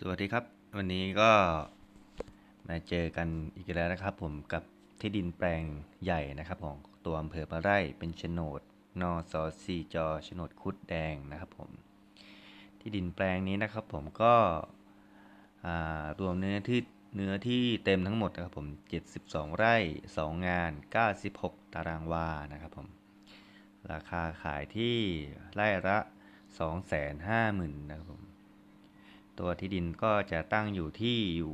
สวัสดีครับ วันนี้ก็มาเจอกันอีกแล้วนะครับ ผมกับที่ดินแปลงใหญ่นะครับของตัวอำเภอปะไร่เป็นโฉนดนอสอซีจอโฉนดคุดแดงนะครับผมที่ดินแปลงนี้นะครับ ผมก็รวมเนื้อที่เนื้อที่เต็มทั้งหมดนะครับผม 72 ไร่ 2 งาน 96 ตารางวานะครับผมราคาขายที่ไร่ละ 250,000นะครับผม ตัวที่ดินก็จะตั้งอยู่ที่อยู่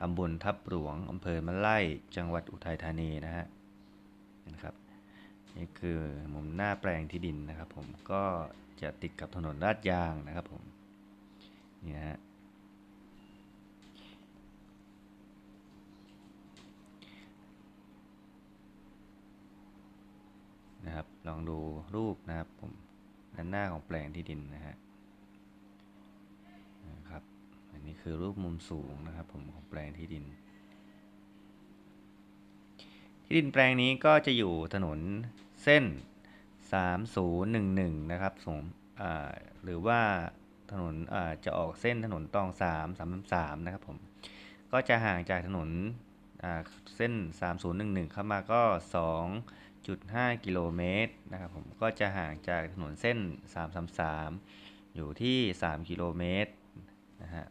ตำบลทับหลวงอำเภอมะไล่จังหวัดอุทัยธานีนะฮะนะครับนี่คือมุมหน้าแปลงที่ดินนะครับ ผมก็จะติดกับถนนลาดยางนะครับผมนี่ฮะนะครับลองดูรูปนะครับผมด้านหน้าของแปลงที่ดินนะฮะ นะครับ อันนี้ คือรูปมุมสูงนะครับผมของแปลงที่ดิน ที่ดินแปลงนี้ก็จะอยู่ถนนเส้น 3011 นะครับสงอ่าหรือว่าถนนจะออกเส้นถนนตอง 3 3 3 นะครับผม ก็จะห่างจากถนนอ่าเส้น 3011 เข้ามาก็ 2.5 กิโลเมตรนะครับผม ก็จะห่างจากถนนเส้น 333 อยู่ที่ 3 กิโลเมตรนะฮะ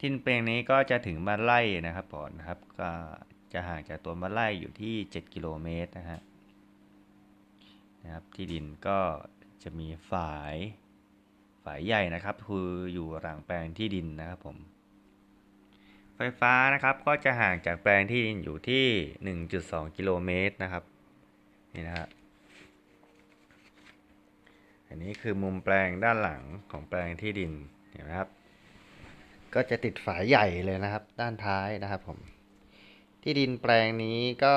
ทิ้นเปลงนี้ก็จะถึงบ้านไร่นะครับก่อนนะครับ ก็จะห่างจากตัวบ้านไร่อยู่ที่ 7 กิโลเมตรนะฮะนะครับ ที่ดินก็จะมีฝายฝายใหญ่นะครับ คืออยู่หลังแปลงที่ดินนะครับผม ไฟฟ้านะครับก็จะห่างจากแปลงที่ดินอยู่ที่ 1.2 กิโลเมตรนะครับนี่นะฮะอันนี้คือมุมแปลงด้านหลังของแปลงที่ดินเห็นไหมครับ ก็จะติดฝายใหญ่เลยนะครับ ด้านท้ายนะครับผม ที่ดินแปลงนี้ก็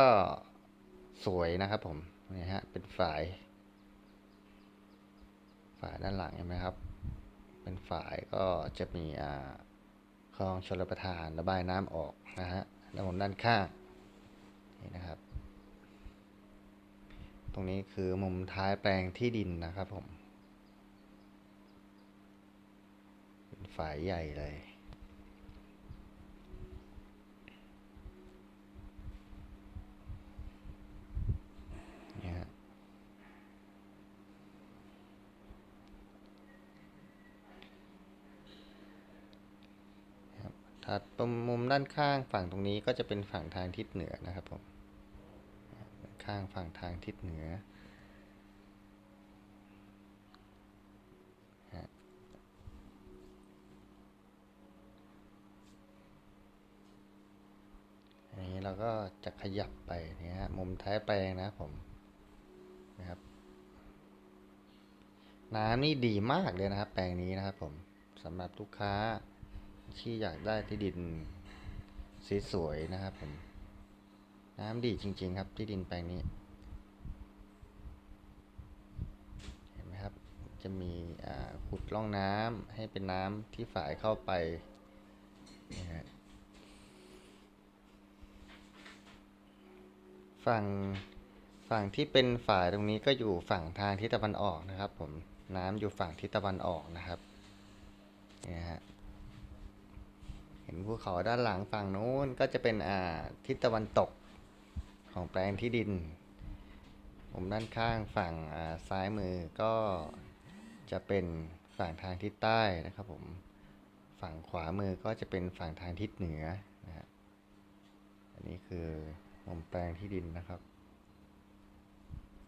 สวยนะครับผมนี่ฮะเป็นฝาย ฝายด้านหลังเห็นไหมครับ เป็นฝายก็จะมีอ่าคลองชลประทานระบายน้ำออกนะฮะด้านบนด้านข้างนี่นะครับ ตรงนี้คือมุมท้ายแปลงที่ดินนะครับผม เป็นฝายใหญ่เลย เนี่ยฮะ ครัดตรงมุมด้านข้างฝั่งตรงนี้ก็จะเป็นฝั่งทางทิศเหนือนะครับผมข้างฝั่งทางทิศเหนือ อันนี้เราก็จะขยับไปนี่ฮะมุมท้ายแปลงนะผมนะครับ น้ำนี่ดีมากเลยนะครับ แปลงนี้นะครับผมสำหรับลูกค้า ที่อยากได้ที่ดินสวยๆนะครับผมน้ำดีจริง ๆ ครับที่ดินแปลงนี้ เห็นไหมครับ จะมีขุดร่องน้ำให้เป็นน้ำที่ฝ่ายเข้าไปนะฮะฝั่งฝั่งที่เป็นฝ่ายตรงนี้ก็อยู่ฝั่งทางทิศตะวันออกนะครับ ผมน้ำอยู่ฝั่งทิศตะวันออกนะครับนี่ฮะ เห็นภูเขาด้านหลังฝั่งนู้นก็จะเป็นอ่าทิศตะวันตกของแปลงที่ดินมุมด้านข้างฝั่งอ่าซ้ายมือก็จะเป็นฝั่งทางทิศใต้นะครับผม ฝั่งขวามือก็จะเป็นฝั่งทางทิศเหนือนะฮะ อันนี้คือมุมแปลงที่ดินนะครับ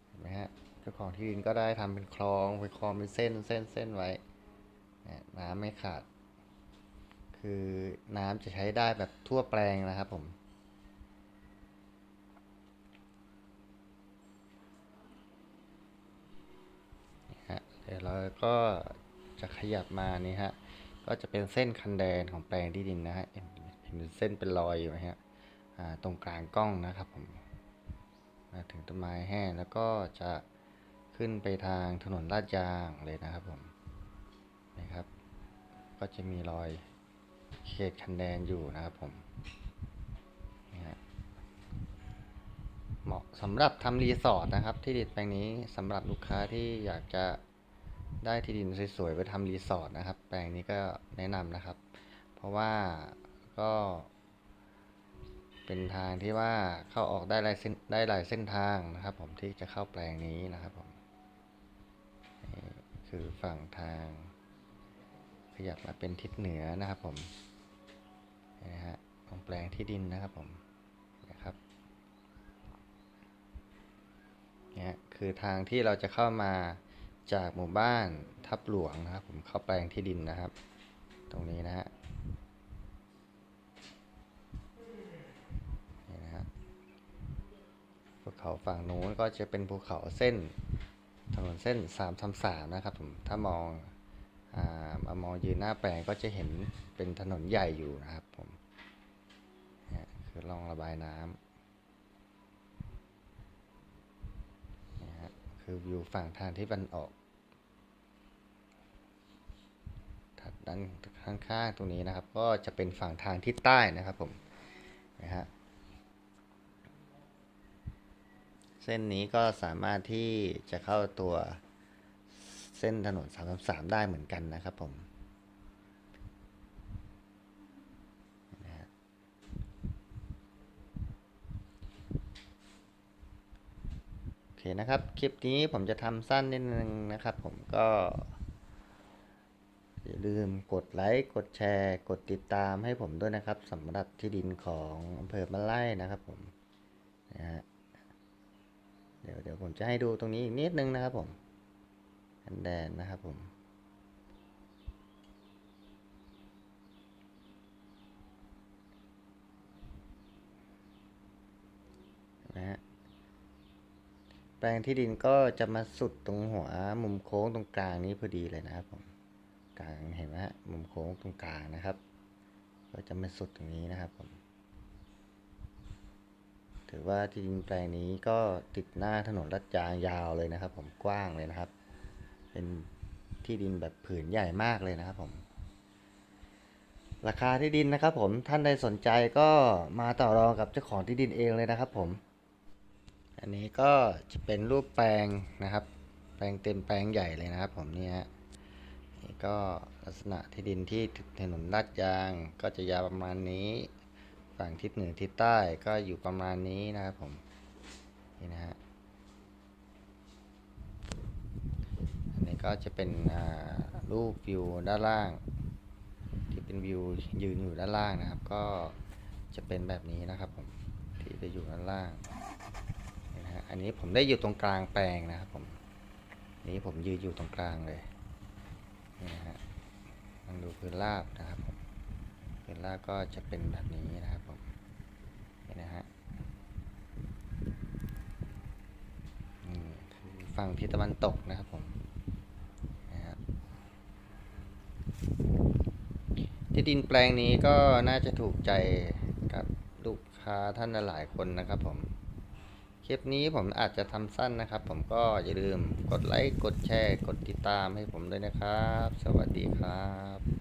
เห็นไหมฮะ เจ้าของที่ดินก็ได้ทำเป็นคลองเป็นคลองเป็นเส้นเส้นเส้นไว้ น้ำไม่ขาด คือน้ำจะใช้ได้แบบทั่วแปลงนะครับผม เดี๋ยวเราก็จะขยับมานี่ฮะ ก็จะเป็นเส้นคันแดนของแปลงที่ดินนะฮะเห็นเส้นเป็นรอยอยู่ไหมฮะตรงกลางกล้องนะครับผมมาถึงต้นไม้แห้งแล้วก็จะขึ้นไปทางถนนลาดยางเลยนะครับผมนะครับ ก็จะมีรอย เขตคันแดนอยู่นะครับผมเหมาะสำหรับทำรีสอร์ทนะครับ ที่ดินแปลงนี้สำหรับลูกค้าที่อยากจะได้ที่ดินสวยๆไปทำรีสอร์ทนะครับ แปลงนี้ก็แนะนำนะครับ เพราะว่าก็ เป็นทางที่ว่าเข้าออกได้หลายเส้นได้หลายเส้นทางนะครับ ผมที่จะเข้าแปลงนี้นะครับผมคือฝั่งทาง ขยับมาเป็นทิศเหนือนะครับผม นะฮะของแปลงที่ดินนะครับผมนะครับเนี่ยคือทางที่เราจะเข้ามาจากหมู่บ้านทับหลวงนะครับผมเข้าแปลงที่ดินนะครับ ตรงนี้นะฮะนี่นะฮะภูเขาฝั่งนู้นก็จะเป็นภูเขาเส้นถนนเส้นสามทำสามนะครับผมถ้ามองอ่ามามองยืนหน้าแปลงก็จะเห็นเป็นถนนใหญ่อยู่นะครับ ร่องระบายน้ำนี่ฮะคือวิวฝั่งทางที่มันออก ถัดด้านข้างๆตรงนี้นะครับ ก็จะเป็นฝั่งทางทิศใต้นะครับผมนะฮะเส้นนี้ก็สามารถที่จะเข้าตัวเส้นถนน 333 ได้เหมือนกันนะครับผมนะฮะโอเคนะครับ คลิปนี้ผมจะทำสั้นนิดนึงนะครับผมก็ อย่าลืมกดไลค์กดแชร์ กดติดตามให้ผมด้วยนะครับสำหรับที่ดินของอำเภอมะไล่นะครับผมนะฮะเดี๋ยวเดี๋ยวผมจะให้ดูตรงนี้อีกนิดนึงนะครับผมแอนแดนนะครับผมนะฮะ ลงที่ดินก็จะมาสุดตรงหัวมุมโค้งตรงกลางนี้พอดีเลยนะครับผมกลางเห็นไหมฮะมุมโค้งตรงกลางนะครับ ก็จะมาสุดตรงนี้นะครับผมถือว่าที่ดินแปลงนี้ก็ติดหน้าถนนลัดยางยาวเลยนะครับ ผมกว้างเลยนะครับ เป็นที่ดินแบบผืนใหญ่มากเลยนะครับผมราคาที่ดินนะครับผมท่านใดสนใจก็มาต่อรองกับเจ้าของที่ดินเองเลยนะครับผม อันนี้ก็จะเป็นรูปแปลงนะครับ แปลงเต็มแปลงใหญ่เลยนะครับ ผมนี่ยนี่ก็ลักษณะที่ดินที่ถนนลาดยางก็จะยาวประมาณนี้ ฝั่งทิศเหนือทิศใต้ก็อยู่ประมาณนี้นะครับผมนี่นะฮะอันนี้ก็จะเป็นอ่ารูปวิวด้านล่าง ที่เป็นวิวยืนอยู่ด้านล่างนะครับ ก็จะเป็นแบบนี้นะครับผมที่จะอยู่ด้านล่าง อันนี้ผมได้อยู่ตรงกลางแปลงนะครับผมนี้ผมยืนอยู่ตรงกลางเลยนี่นะฮะลองดูพื้นราบนะครับผมพื้นราบก็จะเป็นแบบนี้นะครับผมนี่นะฮะนี่คือฝั่งทิศตะวันตกนะครับผมนะครับที่ดินแปลงนี้ก็น่าจะถูกใจกับลูกค้าท่านหลายคนนะครับผม คลิปนี้ผมอาจจะทำสั้นนะครับ ผมก็อย่าลืมกดไลค์ กดแชร์ กดติดตามให้ผมด้วยนะครับ สวัสดีครับ